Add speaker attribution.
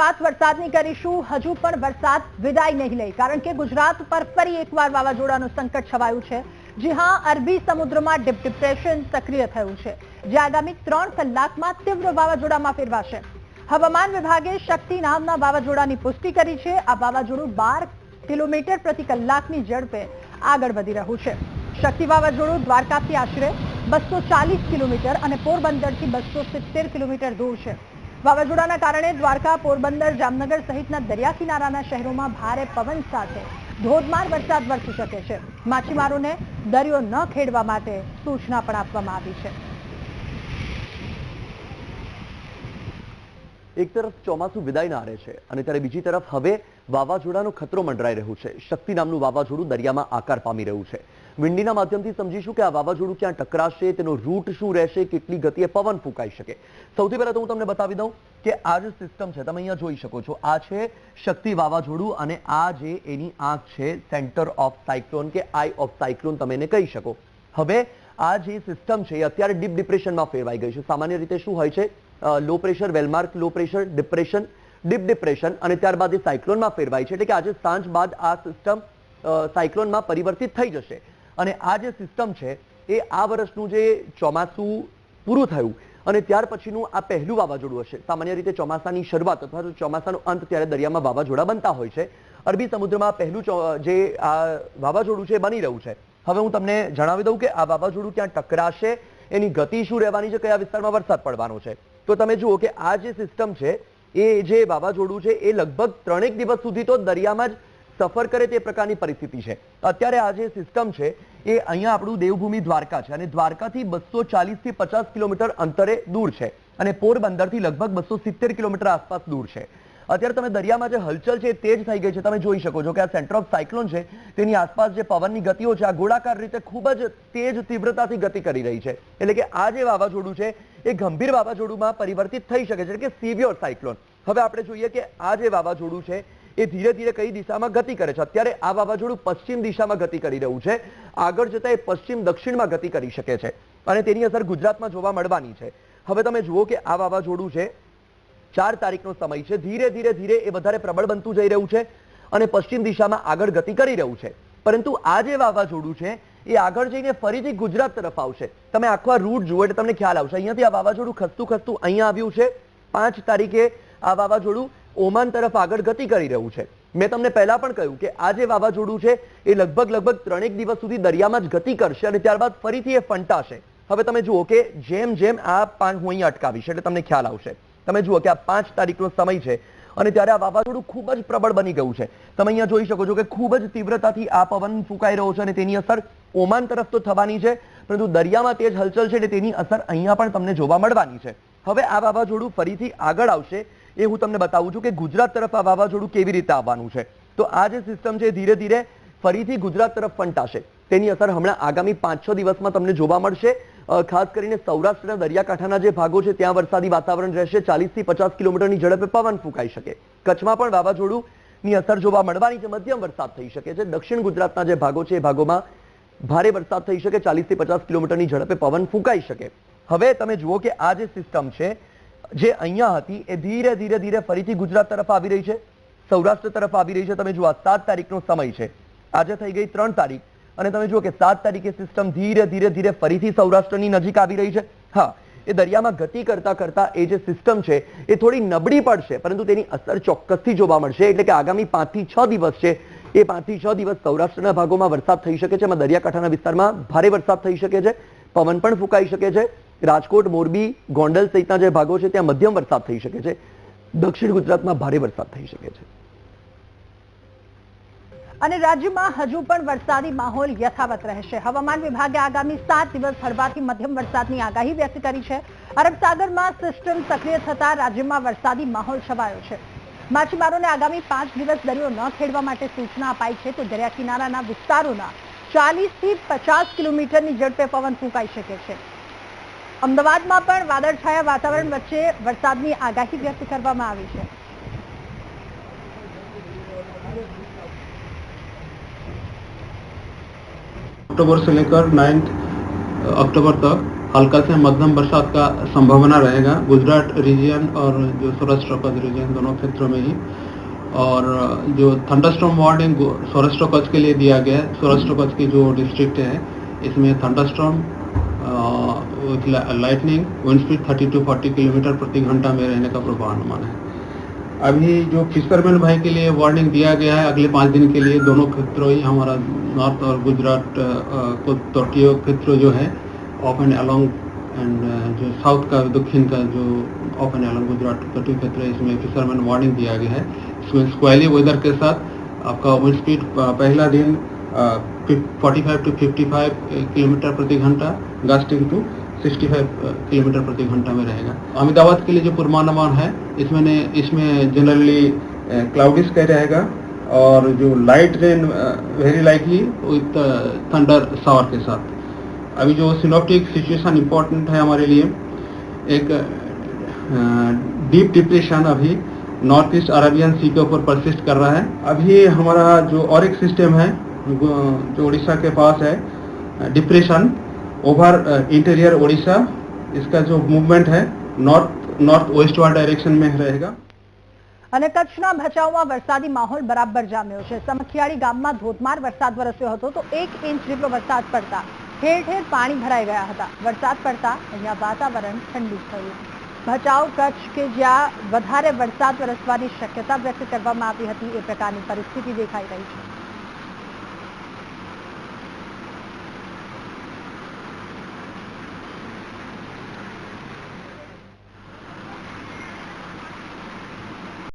Speaker 1: વાત વરસાદની કરીશું. હજુ પણ વરસાદ વિદાય નહીં લે, કારણ કે ગુજરાત પર ફરી એકવાર વાવાઝોડાનું સંકટ છવાયું છે. જી હા, અરબી સમુદ્રમાં ડીપ ડિપ્રેશન સક્રિય થયું છે. જે આગામી ત્રણ કલાકમાં તીવ્ર વાવાઝોડામાં ફેરવાશે. હવામાન વિભાગે શક્તિ નામના વાવાઝોડાની પુષ્ટિ કરી છે. આ વાવાઝોડું બાર કિલોમીટર પ્રતિ કલાકની ઝડપે આગળ વધી રહ્યું છે. શક્તિ વાવાઝોડું દ્વારકાથી આશરે બસો કિલોમીટર અને પોરબંદરથી બસો કિલોમીટર દૂર છે. વાવાઝોડાના કારણે દ્વારકા, પોરબંદર, જામનગર સહિતના દરિયા કિનારાના શહેરોમાં ભારે પવન સાથે ધોધમાર વરસાદ વરસી શકે છે. માછીમારોને દરિયો ન ખેડવા માટે સૂચના પણ આપવામાં આવી છે.
Speaker 2: એક તરફ ચોમાસું વિદાયના આરે છે અને ત્યારે બીજી તરફ હવે વાવાઝોડાનો ખતરો મંડરાઈ રહ્યું છે. શક્તિ નામનું વાવાઝોડું દરિયામાં આકાર પામી રહ્યું છે. વિંડીના માધ્યમથી સમજીશું કે આ વાવાઝોડું ક્યાં ટકરાશે, તેનો રૂટ શું રહેશે, કેટલી ગતિએ પવન ફૂંકાઈ શકે. સૌથી પહેલા તો હું તમને બતાવી દઉં કે આ જે સિસ્ટમ છે, તમે અહીંયા જોઈ શકો છો. આ છે શક્તિ વાવાઝોડું અને આ જે એની આંખ છે સેન્ટર ઓફ સાયક્લોન કે આઈ ઓફ સાયક્લોન તમે એને કહી શકો. હવે આ જે સિસ્ટમ છે, એ અત્યારે ડીપ ડિપ્રેશનમાં ફેરવાઈ ગઈ છે. સામાન્ય રીતે શું હોય છે? Low pressure well marked low pressure depression deep depression અને ત્યારબાદ એ સાયક્લોનમાં ફેરવાય છે. એટલે કે આજે સાંજ બાદ આ સિસ્ટમ સાયક્લોનમાં પરિવર્તિત થઈ જશે. અને આ જે સિસ્ટમ છે, એ આ વર્ષનું જે ચોમાસું પૂરું થયું અને ત્યાર પછીનું આ પહેલું વાવાઝોડું હશે. સામાન્ય રીતે ચોમાસાની શરૂઆત અથવા તો ચોમાસાનો અંત ત્યારે દરિયામાં વાવાઝોડા બનતા હોય છે. અરબી સમુદ્રમાં પહેલું જે આ વાવાઝોડું છે, બની રહ્યું છે. હવે હું તમને જણાવી દઉં કે આ વાવાઝોડું ક્યાં ટકરાશે, એની ગતિ શું રહેવાની છે, કયા વિસ્તારમાં વરસાદ પડવાનો છે. તો તમે જુઓ કે આ જે સિસ્ટમ છે, એ જે વાવાઝોડું છે, એ લગભગ ત્રણેક દિવસ સુધી તો દરિયામાં જ સફર કરે તે પ્રકારની પરિસ્થિતિ છે. અત્યારે આ જે સિસ્ટમ છે, એ અહીંયા આપણું દેવભૂમિ દ્વારકા છે અને દ્વારકાથી બસો ચાલીસથી પચાસ કિલોમીટર અંતરે દૂર છે અને પોરબંદરથી લગભગ બસો સિત્તેર કિલોમીટર આસપાસ દૂર છે. અત્યારે તમે દરિયામાં જે હલચલ છે એ તેજ થઈ ગઈ છે. તમે જોઈ શકો છો કે આ સેન્ટર ઓફ સાયક્લોન છે, તેની આસપાસ જે પવનની ગતિઓ છે, આ ગોળાકાર રીતે ખૂબ જ તેજ તીવ્રતાથી ગતિ કરી રહી છે. એટલે કે આ જે વાવાઝોડું છે, એ ગંભીર વાવાઝોડુંમાં પરિવર્તિત થઈ શકે છે, એટલે કે સિવિયર સાયક્લોન. હવે આપણે જોઈએ કે આ જે વાવાઝોડું છે એ ધીરે ધીરે કઈ દિશામાં ગતિ કરે છે? અત્યારે આ વાવાઝોડું પશ્ચિમ દિશામાં ગતિ કરી રહ્યું છે. આગળ જતા એ પશ્ચિમ દક્ષિણમાં ગતિ કરી શકે છે. અને તેની અસર ગુજરાતમાં જોવા મળવાની છે. હવે તમે જુઓ કે આ વાવાઝોડું છે, ચાર તારીખનો સમય છે. ધીરે ધીરે ધીરે એ વધારે પ્રબળ બનતું જઈ રહ્યું છે અને પશ્ચિમ દિશામાં આગળ ગતિ કરી રહ્યું છે. પરંતુ આ જે વાવાઝોડું છે, એ આગળ જઈને ફરીથી ગુજરાત તરફ આવશે. તમે આખો રૂટ જુઓ એટલે તમને ખ્યાલ આવશે. અહીંયાથી આ વાવાઝોડું ખસતું ખસતું અહીંયા આવ્યું છે. પાંચ તારીખે આ વાવાઝોડું ઓમાન તરફ આગળ ગતિ કરી રહ્યું છે. મેં તમને પહેલા પણ કહ્યું કે આ જે વાવાઝોડું છે, એ લગભગ લગભગ ત્રણેક દિવસ સુધી દરિયામાં જ ગતિ કરશે અને ત્યારબાદ ફરીથી એ ફંટાશે. હવે તમે જુઓ કે જેમ જેમ આ પાંચ હું અહીંયા અટકાવીશ, એટલે તમને ખ્યાલ આવશે. તમે જુઓ કે આ પાંચ તારીખનો સમય છે અને ત્યારે આ વાવાઝોડું ખૂબ જ પ્રબળ બની ગયું છે. તમે અહીંયા જોઈ શકો છો કે ખૂબ જ તીવ્રતાથી આ પવન ફૂંકાઈ રહ્યો છે અને તેની અસર ઓમાન તરફ તો થવાની છે, પરંતુ દરિયામાં તેજ હલચલ છે એટલે તેની અસર અહીંયા પણ તમને જોવા મળવાની છે. હવે આ વાવાઝોડું ફરીથી આગળ આવશે એ હું તમને બતાવું છું કે ગુજરાત તરફ આ વાવાઝોડું કેવી રીતે આવવાનું છે. તો આ જે સિસ્ટમ છે ધીરે ધીરે ફરીથી ગુજરાત તરફ ફંટાશે. તેની અસર હમણાં આગામી પાંચ છ દિવસમાં તમને જોવા મળશે. ખાસ કરીને સૌરાષ્ટ્રના દરિયાકાંઠાના જે ભાગો છે, ત્યાં વરસાદી વાતાવરણ રહેશે. ચાલીસથી પચાસ કિલોમીટરની ઝડપે પવન ફૂંકાઈ શકે. કચ્છમાં પણ વાવાઝોડું ની અસર જોવા મળવાની છે. મધ્યમ વરસાદ થઈ શકે છે. દક્ષિણ ગુજરાતના જે ભાગો છે એ ભાગોમાં ભારે વરસાદ થઈ શકે. ચાલીસથી પચાસ કિલોમીટરની ઝડપે પવન ફૂંકાઈ શકે. હવે તમે જુઓ કે આ જે સિસ્ટમ છે જે અહીંયા હતી, એ ધીરે ધીરે ધીરે ફરીથી ગુજરાત તરફ આવી રહી છે. સૌરાષ્ટ્ર તરફ આવી રહી છે. તમે જુઓ સાત તારીખનો સમય છે. આજે થઈ ગઈ ત્રણ તારીખ. અને તમે જુઓ કે સાત તારીખે સિસ્ટમ ધીરે ધીરે ધીરે ફરીથી સૌરાષ્ટ્રની નજીક આવી રહી છે. હા, એ દરિયામાં ગતિ કરતા કરતા એ જે સિસ્ટમ છે, એ થોડી નબળી પડશે. પરંતુ તેની અસર ચોક્કસથી જોવા મળશે. એટલે કે આગામી પાંચથી છ દિવસ છે. એ પાંચથી છ દિવસ સૌરાષ્ટ્રના ભાગોમાં વરસાદ થઈ શકે છે. એમાં દરિયાકાંઠાના વિસ્તારમાં ભારે વરસાદ થઈ શકે છે. પવન પણ ફૂંકાઈ શકે છે. રાજકોટ, મોરબી, ગોંડલ સહિતના જે ભાગો છે, ત્યાં મધ્યમ વરસાદ થઈ શકે છે. દક્ષિણ ગુજરાતમાં ભારે વરસાદ થઈ શકે છે.
Speaker 1: અને રાજ્યમાં હજુ પણ વરસાદી માહોલ યથાવત રહેશે. હવામાન વિભાગે આગામી સાત દિવસ હળવાથી મધ્યમ વરસાદની આગાહી વ્યક્ત કરી છે. અરબ સાગરમાં સિસ્ટમ સક્રિય થતા રાજ્યમાં વરસાદી માહોલ છવાયો છે. માછીમારોને આગામી પાંચ દિવસ દરિયો ન ખેડવા માટે સૂચના અપાઈ છે. તો દરિયા કિનારાના વિસ્તારોના ચાલીસથી પચાસ કિલોમીટરની ઝડપે પવન ફૂંકાઈ શકે છે. અમદાવાદમાં પણ વાદળછાયા વાતાવરણ વચ્ચે વરસાદની આગાહી વ્યક્ત કરવામાં આવી છે
Speaker 3: अक्टूबर से लेकर नाइन्थ अक्टूबर तक हल्का से मध्यम बरसात का संभावना रहेगा गुजरात रीजन और जो सौराष्ट्र कच्छ रीजन दोनों क्षेत्रों में ही और जो थंडरस्टॉर्म वार्निंग सौराष्ट्र कच्छ के लिए दिया गया है सौराष्ट्र कच्छ की जो डिस्ट्रिक्ट है इसमें thunderstorm with lightning wind speed 30 to 40 kilometre प्रति घंटा में रहने का पूर्वानुमान है। अभी जो फिशरमैन भाई के लिए वार्निंग दिया गया है, अगले पाँच दिन के लिए दोनों क्षेत्रों ही, हमारा नॉर्थ और गुजरात को तटीय क्षेत्र जो है ऑफ़ एंड अलॉन्ग एंड जो साउथ का, दक्षिण का जो ऑफ़ एंड अलॉन्ग गुजरात तटीय क्षेत्र है, इसमें फिशरमैन वार्निंग दिया गया है। इसमें स्क्वाली वेदर के साथ आपका विंड स्पीड पहला दिन forty five to fifty five kilometre प्रति घंटा गास्टिंग टू 65 किलोमीटर प्रति घंटा में रहेगा। अहमदाबाद के लिए जो पूर्वानुमान है, इसमें इसमें जनरली क्लाउडी स्काई रहेगा और जो light rain very likely with thunder shower के साथ। अभी जो सिनोप्टिक सिचुएशन इम्पोर्टेंट है हमारे लिए, एक डीप डिप्रेशन अभी नॉर्थ ईस्ट अरेबियन सी के ऊपर परसिस्ट कर रहा है। अभी हमारा जो और एक सिस्टम है, जो उड़ीसा के पास है डिप्रेशन ओवर इंटीरियर उड़ीसा इसका जो मूवमेंट है north north westward direction में रहेगा
Speaker 1: અને કચ્છના ભચાઉમાં વરસાદી માહોલ બરાબર જામ્યો છે સમખિયાળી ગામમાં ધોધમાર વરસાદ વરસ્યો હતો તો એક ઇંચ જેટલો વરસાદ પડતા ઠેર ઠેર પાણી ભરાઈ ગયા હતા વરસાદ પડતા અહીંયા વાતાવરણ ઠંડુ થયું ભચાઉ કચ્છ કે જ્યાં વધારે વરસાદ વરસવાની શક્યતા વ્યક્ત કરવામાં આવી હતી એ પ્રકારની પરિસ્થિતિ દેખાઈ રહી છે